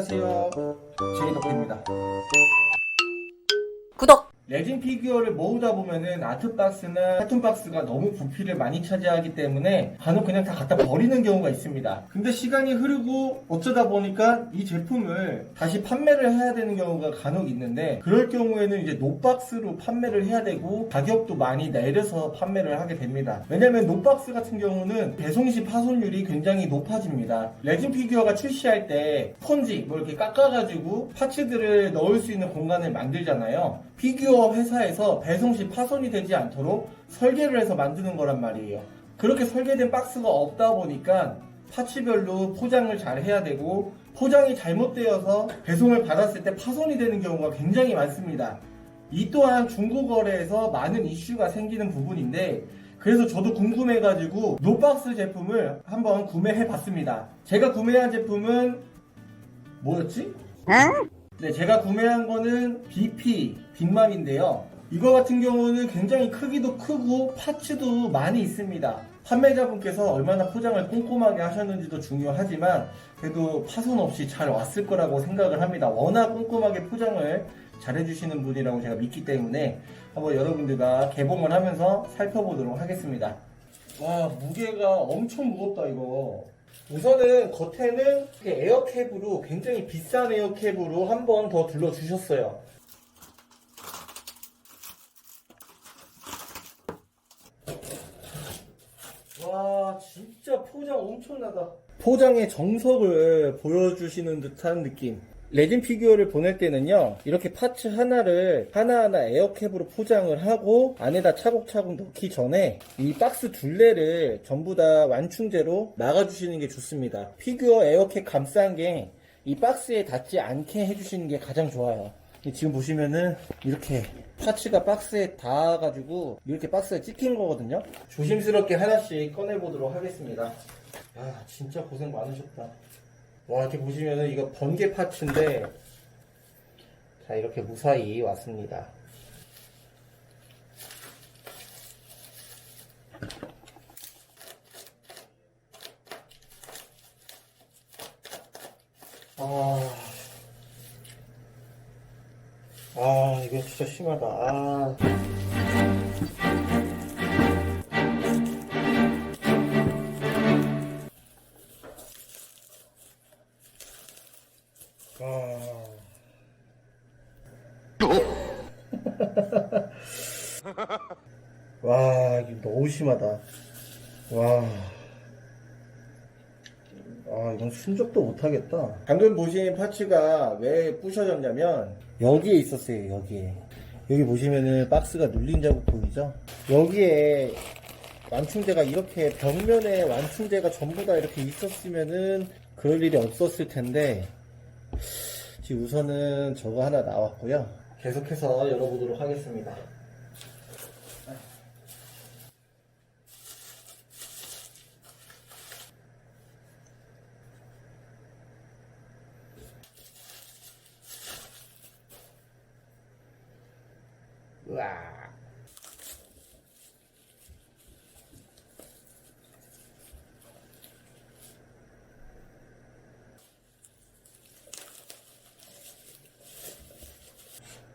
안녕하세요. 제이덕입니다. 구독! 레진 피규어를 모으다 보면은 아트박스나 카툰박스가 너무 부피를 많이 차지하기 때문에 간혹 그냥 다 갖다 버리는 경우가 있습니다. 근데 시간이 흐르고 어쩌다 보니까 이 제품을 다시 판매를 해야 되는 경우가 간혹 있는데 그럴 경우에는 이제 노박스로 판매를 해야 되고 가격도 많이 내려서 판매를 하게 됩니다. 왜냐면 노박스 같은 경우는 배송 시 파손율이 굉장히 높아집니다. 레진 피규어가 출시할 때 스펀지 뭐 이렇게 깎아가지고 파츠들을 넣을 수 있는 공간을 만들잖아요. 피규어 회사에서 배송 시 파손이 되지 않도록 설계를 해서 만드는 거란 말이에요. 그렇게 설계된 박스가 없다 보니까 파츠별로 포장을 잘 해야 되고 포장이 잘못되어서 배송을 받았을 때 파손이 되는 경우가 굉장히 많습니다. 이 또한 중고 거래에서 많은 이슈가 생기는 부분인데 그래서 저도 궁금해가지고 노박스 제품을 한번 구매해 봤습니다. 제가 구매한 제품은 뭐였지? 네, 제가 구매한 거는 BP 빅맘인데요. 이거 같은 경우는 굉장히 크기도 크고 파츠도 많이 있습니다. 판매자분께서 얼마나 포장을 꼼꼼하게 하셨는지도 중요하지만 그래도 파손 없이 잘 왔을 거라고 생각을 합니다. 워낙 꼼꼼하게 포장을 잘 해주시는 분이라고 제가 믿기 때문에 한번 여러분들과 개봉을 하면서 살펴보도록 하겠습니다. 와, 무게가 엄청 무겁다, 이거. 우선은 겉에는 에어캡으로 굉장히 비싼 에어캡으로 한 번 더 둘러주셨어요. 와 진짜 포장 엄청나다. 포장의 정석을 보여주시는 듯한 느낌. 레진 피규어를 보낼 때는요, 이렇게 파츠 하나를 하나하나 에어캡으로 포장을 하고 안에다 차곡차곡 넣기 전에 이 박스 둘레를 전부 다 완충제로 막아주시는 게 좋습니다. 피규어 에어캡 감싼 게 이 박스에 닿지 않게 해주시는 게 가장 좋아요. 지금 보시면은 이렇게 파츠가 박스에 닿아가지고 이렇게 박스에 찍힌 거거든요. 조심스럽게 하나씩 꺼내보도록 하겠습니다. 아 진짜 고생 많으셨다. 와 이렇게 보시면은 이거 번개 파츠인데 자 이렇게 무사히 왔습니다. 아, 아 이거 진짜 심하다. 아. 아. 와, 이거 너무 심하다. 와. 아, 이건 순적도 못하겠다. 방금 보신 파츠가 왜 부셔졌냐면, 여기에 있었어요, 여기에. 여기 보시면은 박스가 눌린 자국 보이죠? 여기에 완충제가 이렇게 벽면에 완충제가 전부 다 이렇게 있었으면은 그럴 일이 없었을 텐데, 지금 우선은 저거 하나 나왔고요. 계속해서 열어보도록 하겠습니다.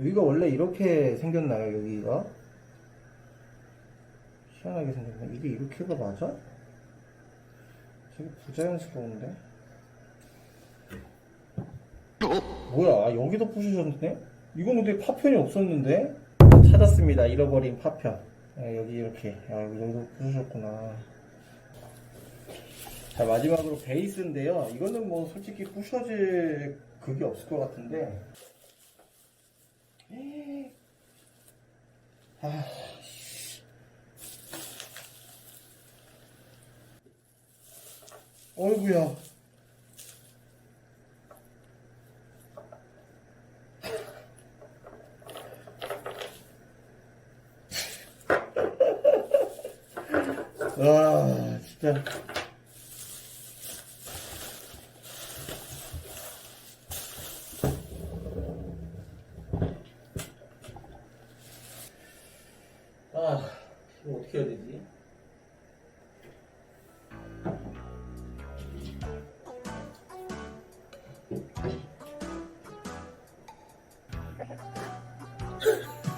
여기가 원래 이렇게 생겼나요, 여기가? 희한하게 생겼네. 이게 이렇게가 맞아? 되게 부자연스러운데? 뭐야, 아, 여기도 부셔졌네? 이건 근데 파편이 없었는데? 찾았습니다, 잃어버린 파편. 아, 여기 이렇게. 아, 여기도 부수셨구나. 자, 마지막으로 베이스인데요. 이거는 뭐 솔직히 부셔질 그게 없을 것 같은데. 에이. 아, 어이구야. 와, 진짜.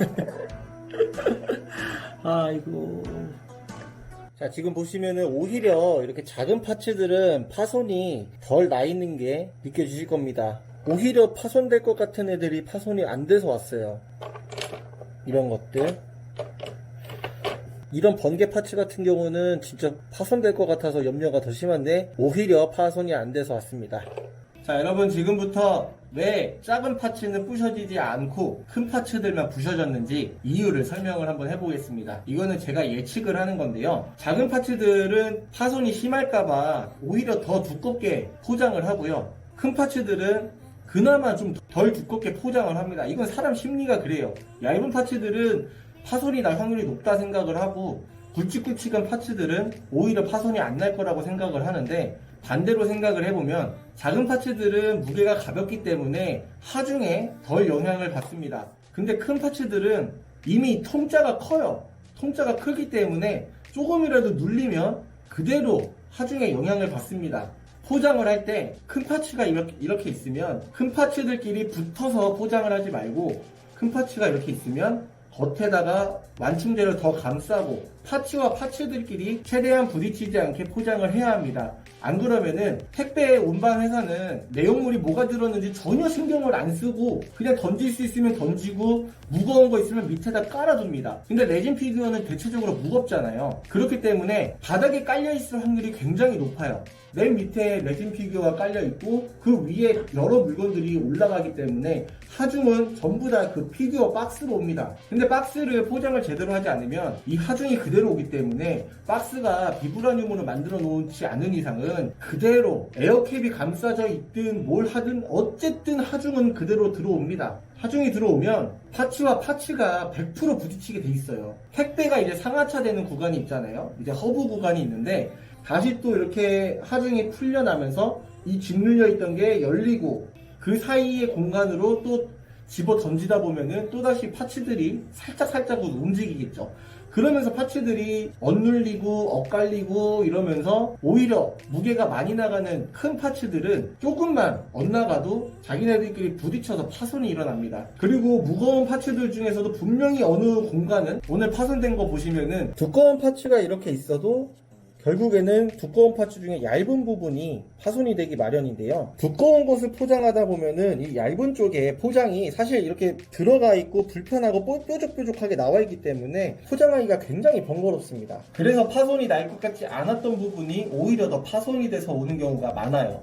아이고. 자, 지금 보시면은 오히려 이렇게 작은 파츠들은 파손이 덜 나 있는 게 느껴지실 겁니다. 오히려 파손될 것 같은 애들이 파손이 안 돼서 왔어요. 이런 것들. 이런 번개 파츠 같은 경우는 진짜 파손될 것 같아서 염려가 더 심한데 오히려 파손이 안 돼서 왔습니다. 자 여러분 지금부터 왜 작은 파츠는 부셔지지 않고 큰 파츠들만 부셔졌는지 이유를 설명을 한번 해보겠습니다. 이거는 제가 예측을 하는 건데요. 작은 파츠들은 파손이 심할까봐 오히려 더 두껍게 포장을 하고요. 큰 파츠들은 그나마 좀 덜 두껍게 포장을 합니다. 이건 사람 심리가 그래요. 얇은 파츠들은 파손이 날 확률이 높다 생각을 하고 굵직굵직한 파츠들은 오히려 파손이 안 날 거라고 생각을 하는데 반대로 생각을 해보면 작은 파츠들은 무게가 가볍기 때문에 하중에 덜 영향을 받습니다. 근데 큰 파츠들은 이미 통짜가 커요. 통짜가 크기 때문에 조금이라도 눌리면 그대로 하중에 영향을 받습니다. 포장을 할 때 큰 파츠가 이렇게, 이렇게 있으면 큰 파츠들끼리 붙어서 포장을 하지 말고 큰 파츠가 이렇게 있으면 겉에다가 완충제를 더 감싸고 파츠와 파츠들끼리 최대한 부딪히지 않게 포장을 해야 합니다. 안 그러면은 택배 운반 회사는 내용물이 뭐가 들었는지 전혀 신경을 안 쓰고 그냥 던질 수 있으면 던지고 무거운 거 있으면 밑에다 깔아둡니다. 근데 레진 피규어는 대체적으로 무겁잖아요. 그렇기 때문에 바닥에 깔려 있을 확률이 굉장히 높아요. 맨 밑에 레진 피규어가 깔려 있고 그 위에 여러 물건들이 올라가기 때문에 하중은 전부 다 그 피규어 박스로 옵니다. 근데 박스를 포장을 제대로 하지 않으면 이 하중이 그대로 오기 때문에 박스가 비브라늄으로 만들어 놓지 않은 이상은 그대로 에어캡이 감싸져 있든 뭘 하든 어쨌든 하중은 그대로 들어옵니다. 하중이 들어오면 파츠와 파츠가 100% 부딪히게 돼 있어요. 택배가 이제 상하차 되는 구간이 있잖아요. 이제 허브 구간이 있는데 다시 또 이렇게 하중이 풀려나면서 이 짓눌려 있던 게 열리고 그 사이의 공간으로 또 집어 던지다 보면은 또다시 파츠들이 살짝살짝으로 움직이겠죠. 그러면서 파츠들이 엇눌리고 엇갈리고 이러면서 오히려 무게가 많이 나가는 큰 파츠들은 조금만 엇나가도 자기네들끼리 부딪혀서 파손이 일어납니다. 그리고 무거운 파츠들 중에서도 분명히 어느 공간은 오늘 파손된 거 보시면은 두꺼운 파츠가 이렇게 있어도 결국에는 두꺼운 파츠 중에 얇은 부분이 파손이 되기 마련인데요. 두꺼운 것을 포장하다 보면은 이 얇은 쪽에 포장이 사실 이렇게 들어가 있고 불편하고 뾰- 뾰족뾰족하게 나와 있기 때문에 포장하기가 굉장히 번거롭습니다. 그래서 파손이 날 것 같지 않았던 부분이 오히려 더 파손이 돼서 오는 경우가 많아요.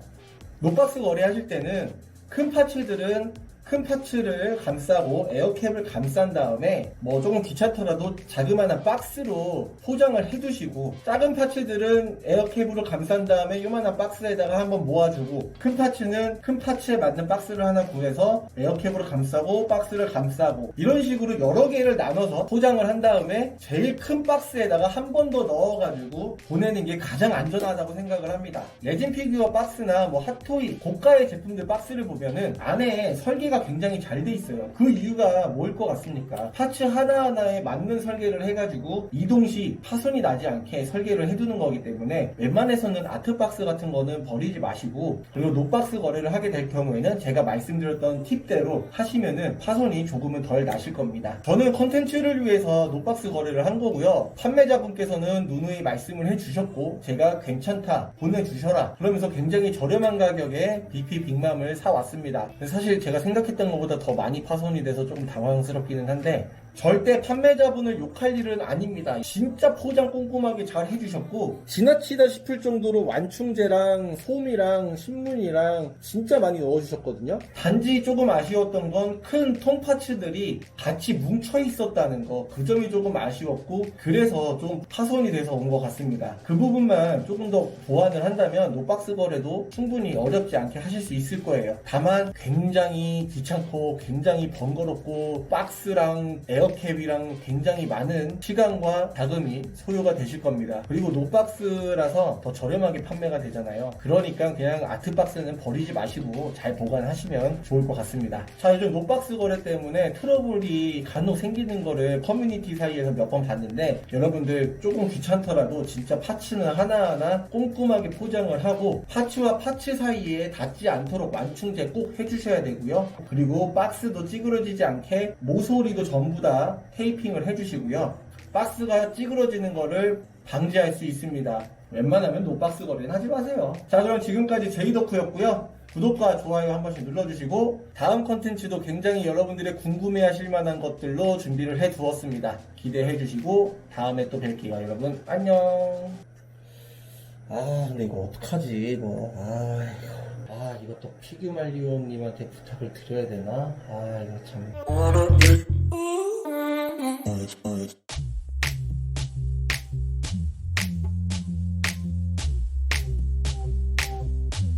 노박스 거래하실 때는 큰 파츠들은 큰 파츠를 감싸고 에어캡을 감싼 다음에 뭐 조금 귀찮더라도 자그마한 박스로 포장을 해두시고 작은 파츠들은 에어캡으로 감싼 다음에 요만한 박스에다가 한번 모아주고 큰 파츠는 큰 파츠에 맞는 박스를 하나 구해서 에어캡으로 감싸고 박스를 감싸고 이런 식으로 여러 개를 나눠서 포장을 한 다음에 제일 큰 박스에다가 한 번 더 넣어가지고 보내는 게 가장 안전하다고 생각을 합니다. 레진 피규어 박스나 뭐 핫토이 고가의 제품들 박스를 보면은 안에 설계가 굉장히 잘 돼 있어요. 그 이유가 뭘 것 같습니까? 파츠 하나하나에 맞는 설계를 해가지고 이동 시 파손이 나지 않게 설계를 해두는 거기 때문에 웬만해서는 아트박스 같은 거는 버리지 마시고 그리고 노박스 거래를 하게 될 경우에는 제가 말씀드렸던 팁대로 하시면은 파손이 조금은 덜 나실 겁니다. 저는 컨텐츠를 위해서 노박스 거래를 한 거고요. 판매자분께서는 누누이 말씀을 해주셨고 제가 괜찮다 보내주셔라 그러면서 굉장히 저렴한 가격에 BP 빅맘을 사왔습니다. 사실 제가 생각 했던 것보다 더 많이 파손이 돼서 조금 당황스럽기는 한데 절대 판매자분을 욕할 일은 아닙니다. 진짜 포장 꼼꼼하게 잘 해주셨고 지나치다 싶을 정도로 완충제랑 솜이랑 신문이랑 진짜 많이 넣어주셨거든요. 단지 조금 아쉬웠던 건 큰 통파츠들이 같이 뭉쳐 있었다는 거. 그 점이 조금 아쉬웠고 그래서 좀 파손이 돼서 온 것 같습니다. 그 부분만 조금 더 보완을 한다면 노박스 거래도 충분히 어렵지 않게 하실 수 있을 거예요. 다만 굉장히 귀찮고 굉장히 번거롭고 박스랑 에어 캡이랑 굉장히 많은 시간과 자금이 소요가 되실 겁니다. 그리고 노박스라서 더 저렴하게 판매가 되잖아요. 그러니까 그냥 아트박스는 버리지 마시고 잘 보관하시면 좋을 것 같습니다. 자, 요즘 노박스 거래 때문에 트러블이 간혹 생기는 거를 커뮤니티 사이에서 몇 번 봤는데 여러분들 조금 귀찮더라도 진짜 파츠는 하나하나 꼼꼼하게 포장을 하고 파츠와 파츠 사이에 닿지 않도록 완충제 꼭 해주셔야 되고요. 그리고 박스도 찌그러지지 않게 모서리도 전부 다다 테이핑을 해주시고요. 박스가 찌그러지는 거를 방지할 수 있습니다. 웬만하면 노박스 거래는 하지 마세요. 자, 그럼 지금까지 제이덕후였고요. 구독과 좋아요 한 번씩 눌러주시고 다음 컨텐츠도 굉장히 여러분들의 궁금해하실 만한 것들로 준비를 해 두었습니다. 기대해 주시고 다음에 또 뵐게요. 여러분 안녕. 아 근데 이거 어떡하지 이거 아 이거 아또 피규말리오님한테 부탁을 드려야 되나 아 이거 참 experience.